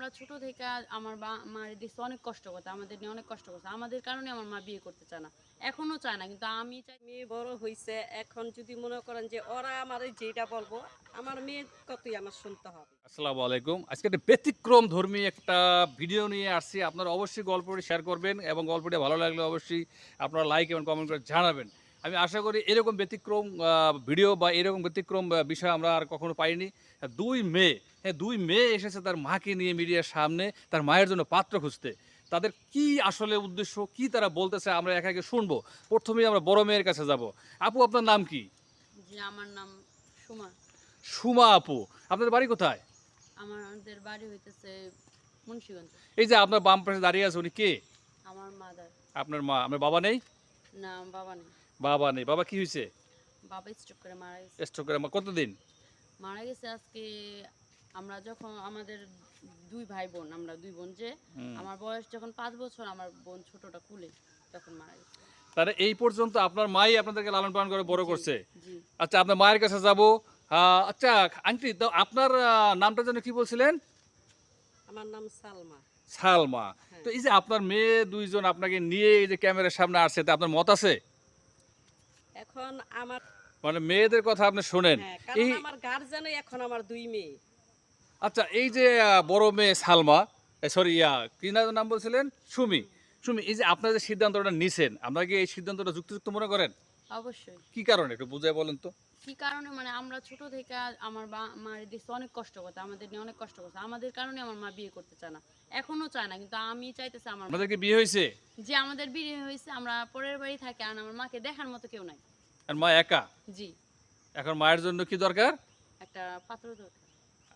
আমরা ছোট থেকে আমার বা- মার দিচ্ছে অনেক কষ্ট করতে, আমাদের নিয়ে অনেক কষ্ট করছে। আমাদের কারণে আমার মা বিয়ে করতে চায় না। এখনও চায় না, কিন্তু আমি চাই মেয়ে বড় হয়েছে এখন যদি মনে করেন যে ওরা আমার যেটা বলব, আমার মেয়ে কতই আমার শুনতে হবে। আসসালামু আলাইকুম। আজকে একটা ব্যতিক্রম ধর্মী একটা ভিডিও নিয়ে আসছি। আপনারা অবশ্যই গল্পটি শেয়ার করবেন এবং গল্পটি ভালো লাগলে অবশ্যই আপনারা লাইক এবং কমেন্ট করে জানাবেন। আমি আশা করি এরকম ব্যতিক্রম ভিডিও বা এরকম ব্যতিক্রম বিষয় আমরা আর কখনো পাইনি। দুই মেয়ে হ্যাঁ দুই মেয়ে এসেছে তার মাকে নিয়ে মিডিয়ার সামনে তার মায়ের জন্য পাত্র খুঁজতে। তাদের কি আসলে উদ্দেশ্য কি তারা বলতেছে আমরা একে একে শুনব। প্রথমেই আমরা বড় মেয়ের কাছে যাব। আপু আপনার নাম কি? আমার নাম সুমা। সুমা আপু আপনাদের বাড়ি কোথায়? আমাদের বাড়ি হইতেছে মুন্সিগঞ্জ। এই যে আপনার বাম পাশে দাঁড়িয়ে আছে উনি কে? আমার মাদার। আপনার মা আমার বাবা নেই? না বাবা নেই। বাবা নেই। বাবা কি হয়েছে? বাবা স্ট্রোক করে মারা গেছে। স্ট্রোক করে কতদিন? মারা গেছে আজকে আমরা যখন আমাদের দুই ভাই বোন আমরা দুই বোন যে আমার বয়স যখন পাঁচ বছর আমার বোন ছোটটা কুলে তখন মারা গেছে। তাহলে এই পর্যন্ত আপনার মাই আপনাদেরকে লালন পালন করে বড় করছে? আচ্ছা আপনার মায়ের কাছে যাব। আচ্ছা আন্টি তো আপনার নামটা যেন কি বলছিলেন? আমার নাম সালমা। সালমা। হ্যাঁ। তো এই যে আপনার মেয়ে দুইজন আপনাকে নিয়ে এই যে ক্যামেরার সামনে আসছে তা আপনার মত আছে? এখন আমার মানে মেয়েদের কথা আপনি শোনেন। হ্যাঁ এই আমার গার্জেনই এখন আমার দুই মেয়ে। আচ্ছা এই যে বড় মেয়ে সালমা সরি ইয়া কি নাম বলছিলেন? সুমি। সুমি এই যে আপনার যে সিদ্ধান্তটা নিছেন আপনারা কি এই সিদ্ধান্তটা যুক্তিযুক্ত মনে করেন? অবশ্যই। কি কারণে? একটু বুঝাই বলেন তো। কি কারণে? মানে আমরা ছোট থেকে আমার বা- মার দিচ্ছে অনেক কষ্ট করতে আমাদের নিয়ে অনেক কষ্ট করছে আমাদের কারণে আমার মা বিয়ে করতে চায় না। এখনও চায় না কিন্তু আমি চাইতেছি আমার আপনাদেরকে বিয়ে হয়েছে? যে আমাদের বিয়ে হয়েছে আমরা পরের বাড়ি থাকি আর আমার মাকে দেখার মতো কেউ নাই। আর মা একা? জি। এখন মায়ের জন্য কি দরকার? একটা পাত্র দরকার।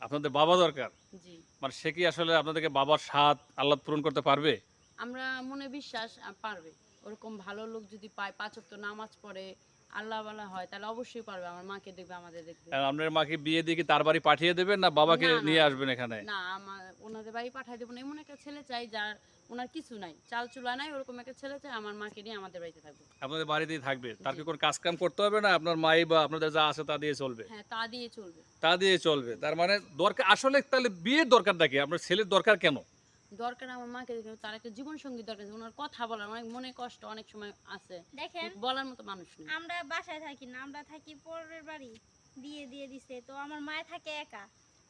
আপনাদের বাবা দরকার? জি। মানে সে কি আসলে আপনাদেরকে বাবার সাথ আল্লাহ পূরণ করতে পারবে? আমরা মনে বিশ্বাস পারবে। ওরকম ভালো লোক যদি পায় পাঁচক তো নামাজ পড়ে আল্লাহ বালা হয় তাহলে অবশ্যই পারবে আমার মাকে দেখবে আমাদের দেখবে। আপনার মাকে বিয়ে দিয়ে কি তার বাড়ি পাঠিয়ে দেবেন না বাবাকে। নিয়ে আসবেন এখানে? না আমার ওনাদের বাড়ি পাঠাই দেবো না। এমন একটা ছেলে চাই যার ওনার কিছু নাই চাল চুলা নাই ওরকম একটা ছেলে চাই আমার মাকে নিয়ে আমাদের বাড়িতে থাকবে। আপনাদের বাড়িতেই থাকবে? তার কি কোনো কাজ কাম করতে হবে না? আপনার মাই বা আপনাদের যা আছে তা দিয়ে চলবে? হ্যাঁ তা দিয়ে চলবে। তা দিয়ে চলবে। তার মানে দরকার আসলে তাহলে বিয়ের দরকারটা কি? আপনার ছেলের দরকার কেন? দরকার আমার মাকে তার একটা জীবন সঙ্গী দরকার। ওনার কথা বলার অনেক মনে কষ্ট অনেক সময় আছে। দেখেন বলার মতো মানুষ নেই। আমরা বাসায় থাকি না আমরা থাকি পরের বাড়ি বিয়ে দিয়ে দিছে তো আমার মায়ে থাকে একা।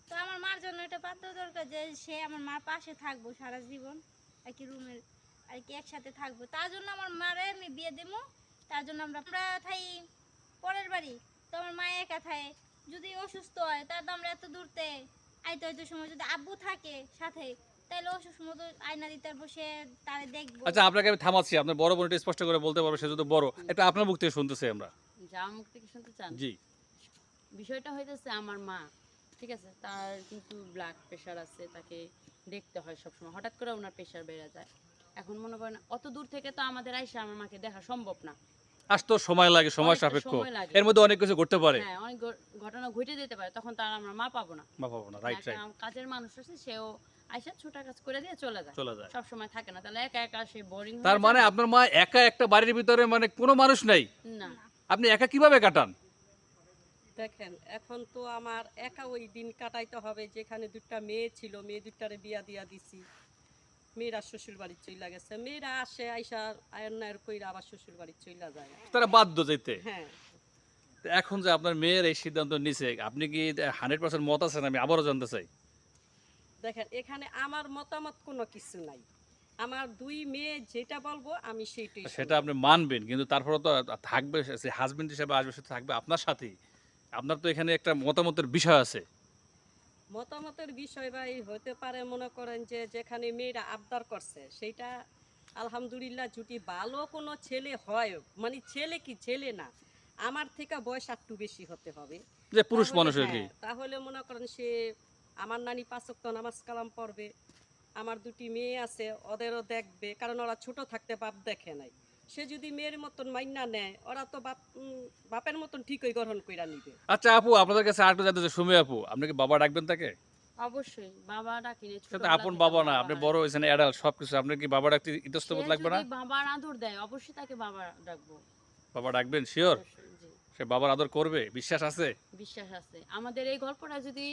তো আমার মার জন্য এটা পাত্র দরকার যে সে আমার মার পাশে থাকব সারা জীবন আর কি রুমের আর কি একসাথে থাকব। তার জন্য আমার মারে আমি বিয়ে দেবো তার জন্য আমরা আমরা থাই পরের বাড়ি তো আমার মা একা থাকে। যদি অসুস্থ হয় তার তো আমরা এত দূরতে আইতে হয়তো সময় যদি আব্বু থাকে সাথে তাহলে অসুস্থ মতো আয়না দিতে পারব সে তারে দেখব। আচ্ছা আপনাকে আমি থামাচ্ছি। আপনার বড় বোনটা স্পষ্ট করে বলতে পারবে সে যদি বড়। এটা আপনার মুখ থেকে শুনতেছি আমরা। যা মুখ থেকে শুনতে চান? জি। বিষয়টা হইতেছে আমার মা ঠিক আছে? তার কিন্তু ব্লাড প্রেশার আছে তাকে দেখতে হয় সবসময়। হঠাৎ করে ওনার প্রেশার বেড়ে যায়। এখন মনে করেন অত দূর থেকে তো আমাদের আইসা আমার মাকে দেখা সম্ভব না। আসতেও সময় লাগে সময় সাপেক্ষ। সময় লাগে। এর মধ্যে অনেক কিছু ঘটতে পারে। হ্যাঁ অনেক ঘটনা ঘটে যেতে পারে। তখন তার আমরা মা পাবো না। মা পাবো না রাইট রাইট কাজের মানুষ আছে সেও আইসা ছোটা কাজ করে দিয়ে চলে যায়। চলে যায়। সব সময় থাকে না তাহলে একা একা সে বোরিং তার মানে আপনার মা একা একটা বাড়ির ভিতরে মানে কোনো মানুষ নেই? না। আপনি একা কীভাবে কাটান? দেখেন এখন তো আমার একা ওই দিন কাটাইতে হবে যেখানে দুটা মেয়ে ছিল মেয়ে দুটারে বিয়া দিয়া দিছি। মেয়েরা শ্বশুর বাড়ি চইলা গেছে মেয়েরা আসে আইসা আয়নার কইরা আবার শ্বশুর বাড়ি চইলা যায়। তারা বাধ্য যেতে হ্যাঁ। এখন যে আপনার মেয়ের এই সিদ্ধান্ত নিছে আপনি কি হান্ড্রেড পার্সেন্ট মত আছেন? আমি আবারও জানতে চাই। দেখেন এখানে আমার মতামত কোনো কিছু নাই। আমার দুই মেয়ে যেটা বলব আমি সেইটাই সেটা আপনি মানবেন কিন্তু তারপরে তো থাকবে সে হাজবেন্ড হিসেবে আসবে সে থাকবে আপনার সাথেই। আপনার তো এখানে একটা মতামতের বিষয় আছে। মতামতের বিষয় ভাই হতে পারে মনে করেন যে যেখানে মেয়েরা আবদার করছে সেইটা আলহামদুলিল্লাহ যদি ভালো কোনো ছেলে হয় মানে ছেলে কি ছেলে না আমার থেকে বয়স একটু বেশি হতে হবে। যে পুরুষ মানুষের কি। হ্যাঁ, তাহলে মনে করেন সে আমার নানি পাঁচক্ত নামাজ কালাম পড়বে আমার দুটি মেয়ে আছে ওদেরও দেখবে কারণ ওরা ছোট থাকতে বাপ দেখে নাই। সে যদি মেয়ের মতন মাইনা নেয় ওরা তো বাপ বাপের মতন ঠিকই গ্রহণ কইরা নিবে। আচ্ছা আপু আপনাদের কাছে আরেকটু জানতে চাই। সুমি আপু আপনি কি বাবা ডাকবেন তাকে? অবশ্যই বাবা ডাকিনি সে তো আপন বাবা না আপনি বড় হয়েছেন অ্যাডাল্ট সব কিছু আপনি কি বাবা ডাকতে লাগবে না? বাবার আদর দেয় অবশ্যই তাকে বাবা ডাকবো। বাবা ডাকবেন শিওর সে বাবার আদর করবে বিশ্বাস আছে? বিশ্বাস আছে। আমাদের এই গল্পটা যদি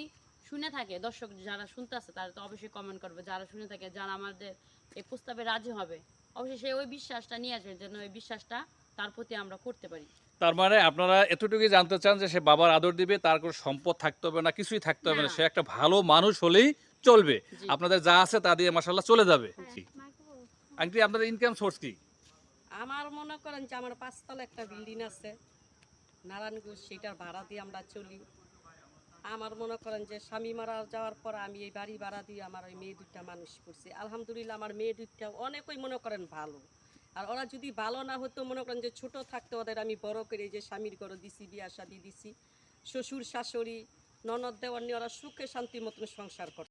শুনে থাকে দর্শক যারা শুনতে আছে তারা তো অবশ্যই কমেন্ট করবে। যারা শুনে থাকে যারা আমাদের এই প্রস্তাবে রাজি হবে অবশ্যই সে ওই বিশ্বাসটা নিয়ে আসবে যেন ওই বিশ্বাসটা তার প্রতি আমরা করতে পারি। তার মানে আপনারা এতটুকুই জানতে চান যে সে বাবার আদর দিবে তার কোনো সম্পদ থাকতে হবে না কিছুই থাকতে হবে না। সে একটা ভালো মানুষ হলেই চলবে। আপনাদের যা আছে তা দিয়ে মাসাল্লাহ চলে যাবে। হ্যাঁ। আন্টি আপনাদের ইনকাম সোর্স কি? আমার মনে করেন যে আমার পাঁচতলা একটা বিল্ডিং আছে নারায়ণগঞ্জ সেটার ভাড়া দিয়ে আমরা চলি। আমার মনে করেন যে স্বামী মারা যাওয়ার পর আমি এই বাড়ি ভাড়া দিয়ে আমার ওই মেয়ে দুইটা মানুষ করছি। আলহামদুলিল্লাহ আমার মেয়ে দুইটা অনেকই মনে করেন ভালো। আর ওরা যদি ভালো না হতো, মনে করেন যে ছোট থাকতে ওদের, আমি বড় করে যে স্বামীর ঘরে দিছি, বিয়া শাদি দিছি। শ্বশুর, শাশুড়ি, ননদ, দেওয়ার নিয়ে ওরা সুখে, শান্তির মতন সংসার করে